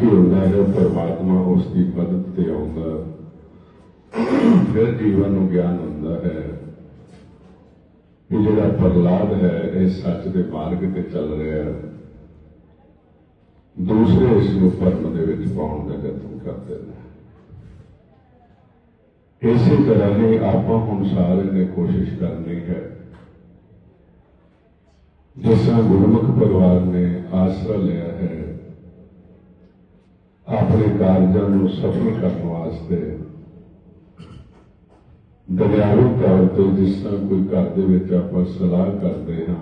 ਕੀ ਹੁੰਦਾ ਹੈ? ਪਰਮਾਤਮਾ ਉਸ ਦੀ ਮਦਦ ਤੇ ਆਉਂਦਾ। ਫਿਰ ਜੀਵਨ ਨੂੰ ਗਿਆਨ ਹੁੰਦਾ ਹੈ। ਇਹ ਜਿਹੜਾ ਪ੍ਰਲਾਦ ਹੈ, ਇਹ ਸੱਚ ਦੇ ਮਾਰਗ ਤੇ ਚੱਲ ਰਿਹਾ ਹੈ। ਦੂਸਰੇ ਇਸ ਨੂੰ ਭਰਮ ਦੇ ਵਿੱਚ ਪਾਉਣ ਦਾ ਯਤਨ ਕਰਦੇ ਨੇ। ਇਸੇ ਤਰ੍ਹਾਂ ਹੀ ਆਪਾਂ ਹੁਣ ਸਾਰੇ ਨੇ ਕੋਸ਼ਿਸ਼ ਕਰਨੀ ਹੈ। ਜਿਸ ਤਰ੍ਹਾਂ ਗੁਰਮੁਖ ਪਰਿਵਾਰ ਨੇ ਆਸਰਾ ਲਿਆ ਹੈ ਆਪਣੇ ਕਾਰਜਾਂ ਨੂੰ ਸਫਲ ਕਰਨ ਵਾਸਤੇ। ਦਰਿਆਵੀ ਤੌਰ ਤੇ ਜਿਸ ਤਰ੍ਹਾਂ ਕੋਈ ਘਰ ਦੇ ਵਿੱਚ ਆਪਾਂ ਸਲਾਹ ਕਰਦੇ ਹਾਂ,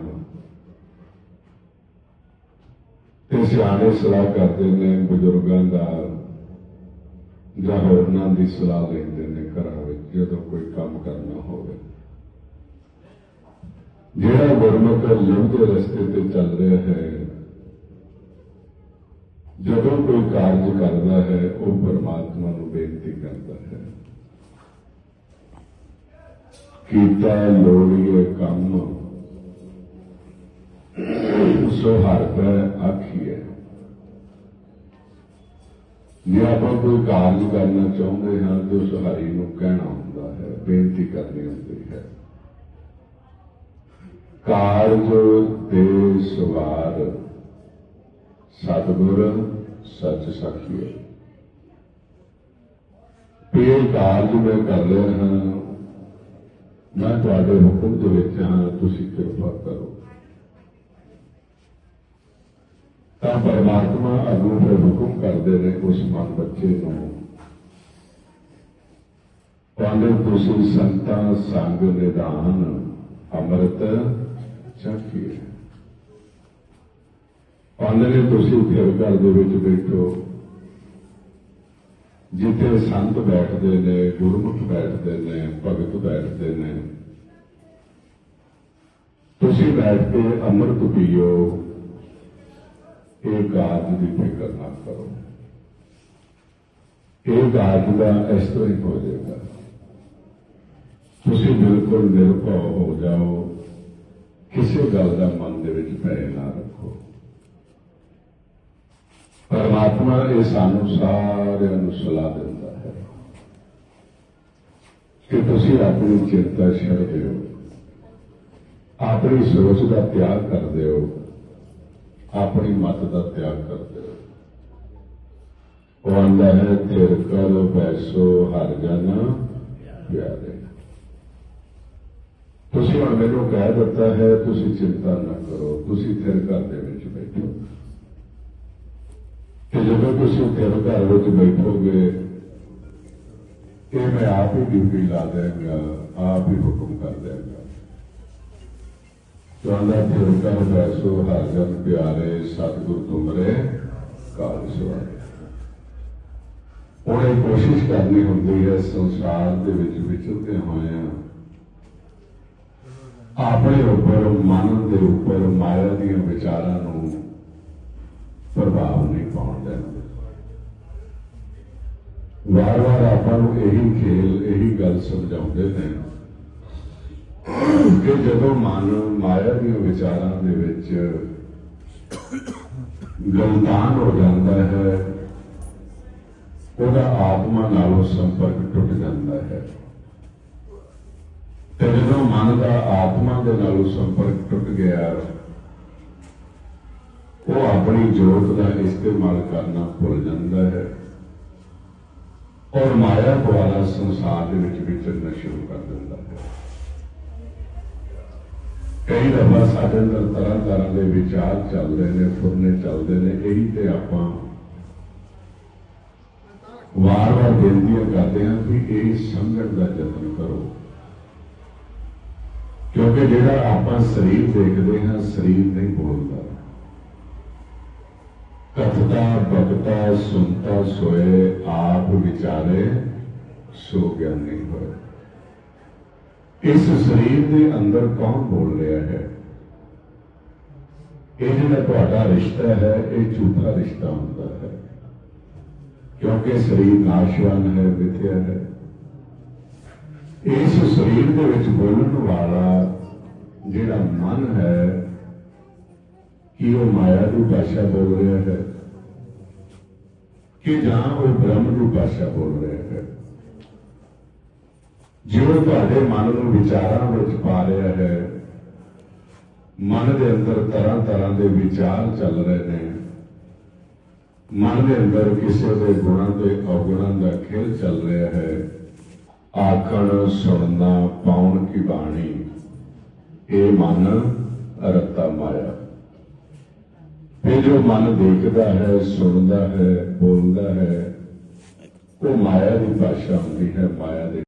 ਤੇ ਸਿਆਣੇ ਸਲਾਹ ਕਰਦੇ ਨੇ, ਬਜ਼ੁਰਗਾਂ ਦਾ ਜਾਂ ਹੋਰਨਾਂ ਦੀ ਸਲਾਹ ਲੈਂਦੇ ਨੇ ਘਰਾਂ ਵਿੱਚ, ਜਦੋਂ ਕੋਈ ਕੰਮ ਕਰਨਾ ਹੋਵੇ। ਜਿਹੜਾ ਗੁਰਮੁਖ ਲੰਬੇ ਰਸਤੇ ਤੇ ਚੱਲ ਰਿਹਾ ਹੈ, ਜਦੋਂ ਕਾਰਜ ਕਰਦਾ ਹੈ, ਉਹ ਪਰਮਾਤਮਾ ਨੂੰ ਬੇਨਤੀ ਕਰਦਾ ਹੈ। ਕੀਤਾ ਲੋੜੀਏ ਕੰਮ, ਸੋ ਹਰ ਆਖੀਏ ਜੇ ਆਪਾਂ ਕੋਈ ਕਾਰਜ ਕਰਨਾ ਚਾਹੁੰਦੇ ਹਾਂ, ਤੇ ਉਸ ਨੂੰ ਕਹਿਣਾ ਹੁੰਦਾ ਹੈ, ਬੇਨਤੀ ਕਰਨੀ ਹੁੰਦੀ ਹੈ। ਕਾਰਜ ਦੇ ਸਵਾਰ ਸਤਿਗੁਰ ਸੱਚ ਸਾਖੀਏ ਇਹ ਕਾਰਜ ਮੈਂ ਕਰ ਰਿਹਾ ਹਾਂ। ਮੈਂ ਤੁਹਾਡੇ ਹੁਕਮ ਦੇ ਵਿੱਚ ਹਾਂ, ਤੁਸੀਂ ਕਿਰਪਾ ਕਰੋ। ਤਾਂ ਪਰਮਾਤਮਾ ਅੱਗੋਂ ਫਿਰ ਹੁਕਮ ਕਰਦੇ ਨੇ ਉਸ ਮਨ ਬੱਚੇ ਨੂੰ। ਪਾਂਡੇ ਤੁਸੀਂ ਸੰਤਾਂ, ਸੰਗ ਨਿਦਾਨ ਅੰਮ੍ਰਿਤ ਚਾਖੀਏ ਪਾਂਡੇ ਨੇ ਤੁਸੀਂ ਫਿਰ ਘਰ ਦੇ ਵਿੱਚ ਬੈਠੋ। ਜਿੱਥੇ ਸੰਤ ਬੈਠਦੇ ਨੇ, ਗੁਰਮੁਖ ਬੈਠਦੇ ਨੇ, ਭਗਤ ਬੈਠਦੇ ਨੇ। ਤੁਸੀਂ ਬੈਠ ਕੇ ਅੰਮ੍ਰਿਤ ਪੀਓ। ਇਹ ਕਾਰਜ ਦੀ ਫਿਕਰ ਨਾ ਕਰੋ। ਇਹ ਕਾਰਜ ਦਾ ਇਸ ਤਰ੍ਹਾਂ ਹੀ ਹੋ ਜਾਏਗਾ। ਤੁਸੀਂ ਬਿਲਕੁਲ ਨਿਰਭਉ ਹੋ ਜਾਓ। ਕਿਸੇ ਗੱਲ ਦਾ ਮਨ ਦੇ ਵਿੱਚ ਭੈ ਨਾ ਰੱਖੋ। ਪਰਮਾਤਮਾ ਇਹ ਸਾਨੂੰ ਸਾਰਿਆਂ ਨੂੰ ਸਲਾਹ ਦਿੰਦਾ ਹੈ ਕਿ ਤੁਸੀਂ ਆਪਣੀ ਚਿੰਤਾ ਛੱਡ ਦਿਓ ਆਪਣੀ ਸੋਚ ਦਾ ਤਿਆਗ ਕਰ ਦਿਓ ਆਪਣੀ ਮਤ ਦਾ ਤਿਆਗ ਕਰ ਦਿਓ ਉਹ ਆਂਦਾ ਹੈ, ਤੇਰ ਕਰ ਪੈਸੋ ਹਰ ਜਾਣਾ ਪਿਆਰੇ ਤੁਸੀਂ ਹੁਣ ਮੈਨੂੰ ਕਹਿ ਦਿੱਤਾ ਹੈ, ਤੁਸੀਂ ਚਿੰਤਾ ਨਾ ਕਰੋ, ਤੁਸੀਂ ਫਿਰ ਘਰ ਦੇ ਵਿੱਚ ਬੈਠੋ। ਕਿ ਜਦੋਂ ਤੁਸੀਂ ਫਿਰ ਘਰ ਵਿੱਚ ਬੈਠੋਗੇ, ਇਹ ਮੈਂ ਆਪ ਹੀ ਡਿਊਟੀ ਲਾ ਦੇਵਾਂਗਾ ਆਪ ਹੀ ਹੁਕਮ ਕਰ ਦੇਵਾਂਗਾ ਤੁਹਾਡਾ ਫਿਰ ਕਰ ਬੈਸੋ ਹਰ ਪਿਆਰੇ ਸਤਿਗੁਰ ਤੁਮਰੇ ਕਾਲ ਸਵਾਰੇ। ਉਹਨੇ ਕੋਸ਼ਿਸ਼ ਕਰਨੀ ਹੁੰਦੀ ਹੈ, ਸੰਸਾਰ ਦੇ ਵਿੱਚ ਵਿਚਰਦੇ ਹੋਏ ਆਪਣੇ ਉੱਪਰ, ਮਨ ਦੇ ਉੱਪਰ ਮਾਇਆ ਦੀਆਂ ਵਿਚਾਰਾਂ ਨੂੰ ਪ੍ਰਭਾਵ ਨਹੀਂ ਪਾਉਣ। ਵਾਰ-ਵਾਰ ਆਪਾਂ ਨੂੰ ਇਹੀ ਖੇਲ, ਇਹੀ ਗੱਲ ਸਮਝਾਉਂਦੇ ਨੇ ਕਿ ਜਦੋਂ ਮਨ ਮਾਇਆ ਦੀਆਂ ਵਿਚਾਰਾਂ ਦੇ ਵਿੱਚ ਗਲਤਾਨ ਹੋ ਜਾਂਦਾ ਹੈ, ਉਹਦਾ ਆਤਮਾ ਨਾਲੋਂ ਸੰਪਰਕ ਟੁੱਟ ਜਾਂਦਾ ਹੈ। ਤੇ ਜਦੋਂ ਮਨ ਦਾ ਆਤਮਾ ਦੇ ਨਾਲੋਂ ਸੰਪਰਕ ਟੁੱਟ ਗਿਆ, ਉਹ ਆਪਣੀ ਜੋਤ ਦਾ ਇਸਤੇਮਾਲ ਕਰਨਾ ਭੁੱਲ ਜਾਂਦਾ ਹੈ। ਔਰ ਮਾਇਆ ਦੁਆਰਾ ਸੰਸਾਰ ਦੇ ਵਿੱਚ ਵਿਚਰਨਾ ਸ਼ੁਰੂ ਕਰ ਦਿੰਦਾ ਹੈ। ਕਈ ਦਫਾ ਸਾਡੇ ਅੰਦਰ ਤਰ੍ਹਾਂ ਤਰ੍ਹਾਂ ਦੇ ਵਿਚਾਰ ਚੱਲਦੇ ਨੇ, ਫੁਰਨੇ ਚੱਲਦੇ ਨੇ, ਇਹੀ ਤੇ ਆਪਾਂ ਵਾਰ-ਵਾਰ ਬੇਨਤੀਆਂ ਕਰਦੇ ਹਾਂ ਕਿ ਇਹ ਸੰਗਤ ਦਾ ਯਤਨ ਕਰੋ। ਕਿਉਂਕਿ ਜਿਹੜਾ ਆਪਾਂ ਸਰੀਰ ਦੇਖਦੇ ਹਾਂ, ਸਰੀਰ ਨਹੀਂ ਬੋਲਦਾ। ਕਥਤਾ ਬਕਤਾ ਸੁਣਤਾ, ਸੋਏ, ਆਪ ਸੋ ਗਿਆਨੀ ਹੋਏ ਇਸ ਸਰੀਰ ਦੇ ਅੰਦਰ ਕੌਣ ਬੋਲ ਰਿਹਾ ਹੈ ਇਹ ਜਿਹੜਾ ਤੁਹਾਡਾ ਰਿਸ਼ਤਾ ਹੈ ਇਹ ਝੂਠਾ ਰਿਸ਼ਤਾ ਹੁੰਦਾ ਹੈ ਕਿਉਂਕਿ ਸਰੀਰ ਨਾਸ਼ਵਾਨ ਹੈ ਵਿਥਿਆ ਹੈ ਇਸ ਸਰੀਰ ਦੇ ਵਿੱਚ ਬੋਲਣ ਵਾਲਾ ਜਿਹੜਾ ਮਨ ਹੈ ਕਿ ਉਹ ਮਾਇਆ ਦੀ ਭਾਸ਼ਾ ਬੋਲ ਰਿਹਾ ਹੈ ਕਿ ਜਾਂ ਉਹ ਬ੍ਰਹਮ ਦੀ ਭਾਸ਼ਾ ਬੋਲ ਰਿਹਾ ਹੈ ਜਿਉਂ ਤੁਹਾਡੇ ਮਨ ਨੂੰ ਵਿਚਾਰਾਂ ਵਿੱਚ ਪਾ ਰਿਹਾ ਹੈ, ਮਨ ਦੇ ਅੰਦਰ ਤਰ੍ਹਾਂ ਤਰ੍ਹਾਂ ਦੇ ਵਿਚਾਰ ਚੱਲ ਰਹੇ ਨੇ। ਮਨ ਦੇ ਅੰਦਰ ਕਿਸੇ ਦੇ ਗੁਣਾਂ ਤੇ ਔਗੁਣਾਂ ਦਾ ਖੇਲ ਚੱਲ ਰਿਹਾ ਹੈ। ਆਖਣ, ਸੁਣਨਾ, ਪਾਉਣ ਕੀ ਬਾਣੀ? ਇਹ ਮਨ ਰਤਾ ਮਾਇਆ। ਇਹ ਜੋ ਮਨ ਦੇਖਦਾ ਹੈ, ਸੁਣਦਾ ਹੈ, ਬੋਲਦਾ ਹੈ, ਉਹ ਮਾਇਆ ਦੀ ਭਾਸ਼ਾ ਹੁੰਦੀ ਹੈ, ਮਾਇਆ ਦੇ